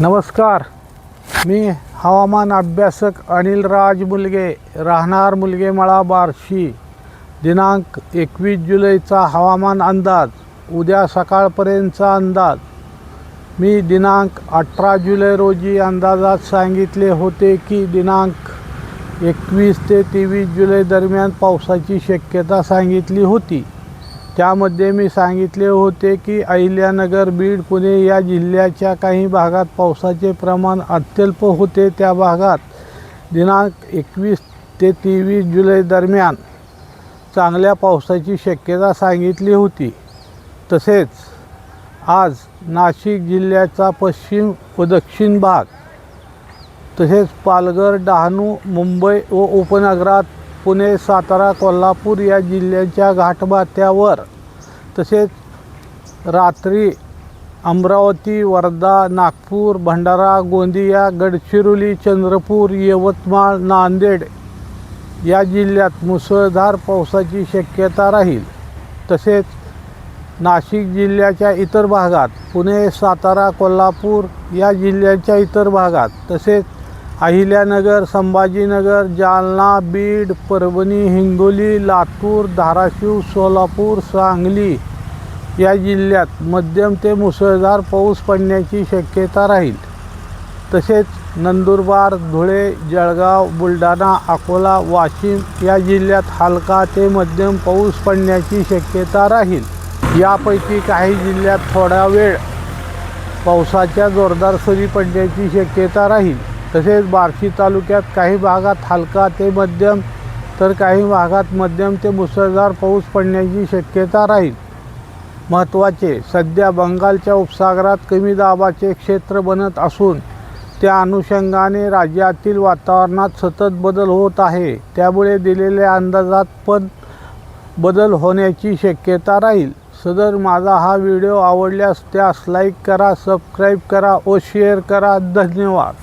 नमस्कार. मी हवामान अभ्यासक अनिल राज मुलगे राहणार मुलगे मळा बार्शी. दिनांक एकवीस जुलैचा हवामान अंदाज. उद्या सकाळपर्यंतचा अंदाज. मी दिनांक अठरा जुलै रोजी अंदाजात सांगितले होते की दिनांक एकवीस ते तेवीस जुलै दरम्यान पावसाची शक्यता सांगितली होती. त्यामध्ये मी सांगितले होते की अहिल्यानगर बीड पुणे या जिल्ह्याच्या काही भागात पावसाचे प्रमाण अत्यल्प होते. त्या भागात दिनांक एकवीस ते तेवीस जुलै दरम्यान चांगल्या पावसाची शक्यता सांगितली होती. तसेच आज नाशिक जिल्ह्याचा पश्चिम व दक्षिण भाग तसेच पालघर डहाणू मुंबई व उपनगरात पुणे सातारा कोल्हापूर या जिल्ह्यांच्या घाटबात्यावर तसेच रात्री अमरावती वर्धा नागपूर भंडारा गोंदिया गडचिरोली चंद्रपूर यवतमाळ नांदेड या जिल्ह्यात मुसळधार पावसाची शक्यता राहील. तसेच नाशिक जिल्ह्याच्या इतर भागात पुणे सातारा कोल्हापूर या जिल्ह्यांच्या इतर भागात तसेच अहिल्यानगर संभाजीनगर जालना बीड परभणी हिंगोली लातूर धाराशिव सोलापूर सांगली या जिल्ह्यात मध्यम ते मुसळधार पाऊस पडण्याची शक्यता राहील. तसेच नंदुरबार धुळे जळगाव बुलढाणा अकोला वाशिम या जिल्ह्यात हलका ते मध्यम पाऊस पडण्याची शक्यता राहील. यापैकी काही जिल्ह्यात थोडा वेळ पावसाच्या जोरदार सरी पडण्याची शक्यता राहील. तसेच बार्शी तालुक्यात काही भागात हलका ते मध्यम तर काही भागात मध्यम ते मुसळधार पाऊस पडण्याची शक्यता राहील. महत्त्वाचे सध्या बंगालच्या उपसागरात कमी दाबाचे क्षेत्र बनत असून त्या अनुषंगाने राज्यातील वातावरणात सतत बदल होत आहे. त्यामुळे दिलेल्या अंदाजात पण बदल होण्याची शक्यता राहील. सदर माझा हा व्हिडिओ आवडल्यास त्यास लाईक करा सबस्क्राईब करा व शेअर करा. धन्यवाद.